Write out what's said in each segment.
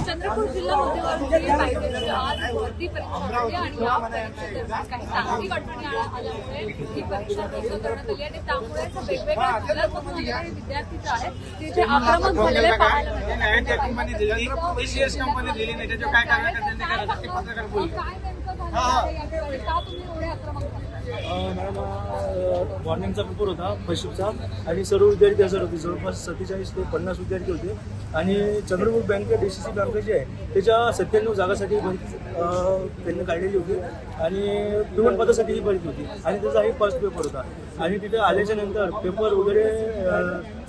चंद्रपूर जिल्हा मध्यवर्ती आज भरती परीक्षा होती आणि या परीक्षेदरम्यान काही तांत्रिक अडचणी आल्या- आल्यामुळे ही परीक्षा रद्द करण्यात आली आणि त्यामुळे वेगवेगळ्या जिल्ह्यातून आलेले विद्यार्थी जे आहेत ते इथे आक्रमक झालेले पाहायला मिळतात. कंपनी दिली. एसीएस कंपनी दिली नाही. त्याच्यावर काय कारवाई करतात ते करा ते पत्रकार मग बोलले काय नेमकं झालं? मॅडम मॉर्निंगचा पेपर होता फर्स्टशिपचा आणि सर्व विद्यार्थी हजर होते जवळपास सत्तेचाळीस ते पन्नास विद्यार्थी होते. आणि Chandrapur bank D C C bank जी आहे त्याच्या सत्त्याण्णव जागासाठी भरती त्यांनी काढलेली होती. आणि विमानपदासाठी ही भरती होती. आणि त्याचा ही फर्स्ट पेपर होता. आणि तिथे आल्याच्यानंतर पेपर वगैरे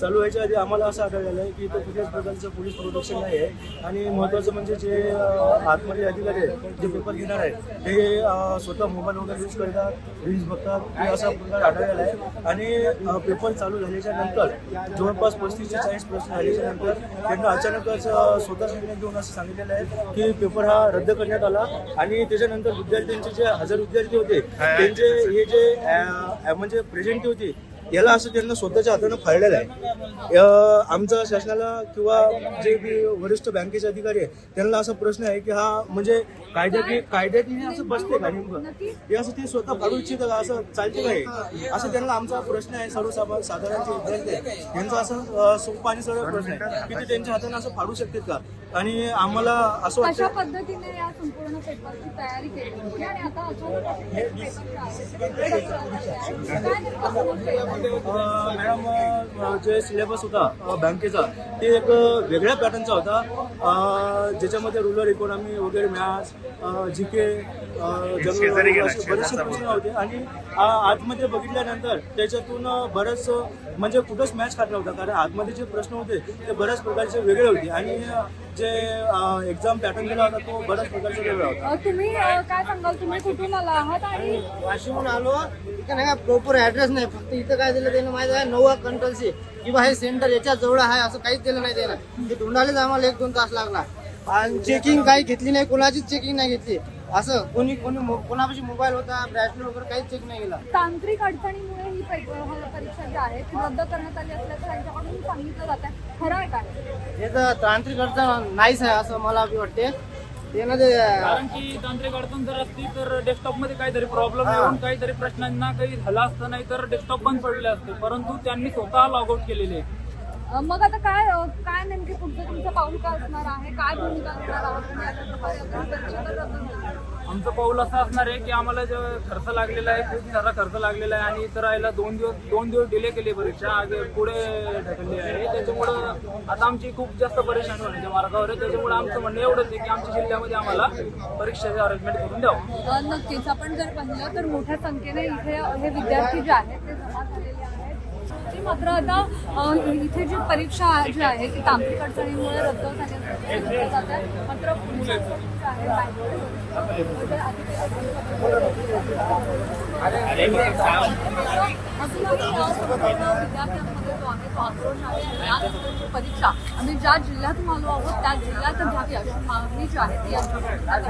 चालू व्हायच्या आधी आम्हाला असं आढळलेलं आहे की इथं कुठल्याच प्रकारचं पोलीस प्रोटेक्शन नाही आहे. आणि महत्त्वाचं म्हणजे जे आतमध्ये अधिकारी आहेत जे पेपर घेणार आहेत ते स्वतः मोबाईल वगैरे यूज करतात रील्स बघतात हे असा प्रकार आढळलेला आहे. आणि पेपर चालू झाल्याच्यानंतर जवळपास पस्तीस ते चाळीस प्रश्न झाल्याच्यानंतर त्यांना अचानकच अं, स्वतःच निर्णय घेऊन असं सांगितलेलं आहे की पेपर हा रद्द करण्यात आला. आणि त्याच्यानंतर विद्यार्थ्यांचे जे हजार विद्यार्थी होते त्यांचे हे जे म्हणजे प्रेझेंटी होती. याला असं त्यांना स्वतःच्या हातानं फाळलेलं आहे आमचं शासनाला किंवा जे बी वरिष्ठ बँकेचे अधिकारी आहे त्यांना असा प्रश्न आहे की हा म्हणजे कायद्यात कायद्यात असं बसते का नेमकं हे असं ते स्वतः फाडू इच्छित का असं चालते का हे? असं त्यांना आमचा प्रश्न आहे सर्वसामा साधारण जे विद्यार्थी यांचा असं सोपा आणि सरळ प्रश्न आहे. की ते त्यांच्या हाताने असं फाडू शकतात का? आणि आम्हाला असं कशा वाटतं पद्धतीने या संपूर्ण पेपरची तयारी केली होती आणि आता हे मॅडम जे सिलेबस होता बँकेचा ते एक वेगळ्या पॅटर्नचा होता. अ, ज्याच्यामध्ये रुरल इकॉनॉमी वगैरे मॅथ्स जी के जनरल असे बरेचसे प्रश्न होते. आणि आ, आतमध्ये बघितल्यानंतर त्याच्यातून बरंच म्हणजे कुठंच मॅच खाटला होता. कारण आतमध्ये जे प्रश्न होते ते बऱ्याच प्रकारचे वेगळे होते. आणि जे एक्झाम पॅटर्न दिला होता तो बऱ्याच प्रकारचा वेगळा होता. तुम्ही अ, काय सांगाल? तुम्ही कुठून आला आहात आणि वाशिमहून आलो. इथं नाही का प्रॉपर ऍड्रेस नाही. फक्त इथं काय दिलं त्यानं माहिती आहे नवा कंट्रोलशी किंवा हे सेंटर याच्या जवळ आहे असं काहीच दिलं नाही त्यानं. ते ढूंढायलाच आम्हाला एक दोन तास लागला आणि चेकिंग काही घेतली नाही कोणाचीच चेकिंग नाही घेतली. असं कोणी कोणी मो- कोणापाशी मोबाईल होता ब्रॅसलेट वगैरे काहीच चेक नाही केला. तांत्रिक अडचणीमुळे ही हा परीक्षा जी आहे ती रद्द करण्यात आली असल्याचं त्यांच्याकडून सांगितलं जात आहे खरं आहे काय? हे तर तांत्रिक अडचण नाहीच आहे असं मला बी वाटते. त्यानं ते कारण की तांत्रिक अडचण जर असती तर डेस्कटॉपमध्ये काहीतरी प्रॉब्लेम येऊन काहीतरी प्रश्नांना काही झालं असतं नाही तर डेस्कटॉप बंद पडले असते. परंतु त्यांनी स्वतः लॉग आउट केलेले आहे. अ, मग आता काय अ, काय नेमके पुढचं तुमचं पाऊल काय असणार आहे? काय भूमिका घेणार आहोत तुम्ही आता. आमचं पाऊल असं असणार आहे की आम्हाला जो खर्च लागलेला आहे खूप सारा खर्च लागलेला आहे आणि इथं राहायला दोन दिवस दोन दिवस डिले केली परीक्षा आज पुढे ढकलली आहे. त्याच्यामुळं आता आमची खूप जास्त परेशानी होण्याच्या मार्गावर आहे. त्याच्यामुळे आमचं म्हणणं एवढंच आहे की आमच्या जिल्ह्यामध्ये आम्हाला परीक्षेचे अरेंजमेंट करून द्यावं. नक्कीच. आपण जर पाहिलं तर मोठ्या संख्येने इथे हे विद्यार्थी जे आहेत ते जमा झालेले आहेत ती मात्र आता इथे जी परीक्षा जी आहे ती तांत्रिक अडचणीमुळे रद्द झाली मात्र पुढच्या परीक्षा विद्यार्थ्यांमध्ये जो आहे तो आक्रोश आहे यानंतरची परीक्षा आम्ही ज्या जिल्ह्यातून आलो आहोत त्या जिल्ह्यात घ्यावी अशी मागणी जी आहे ती यांच्याकडून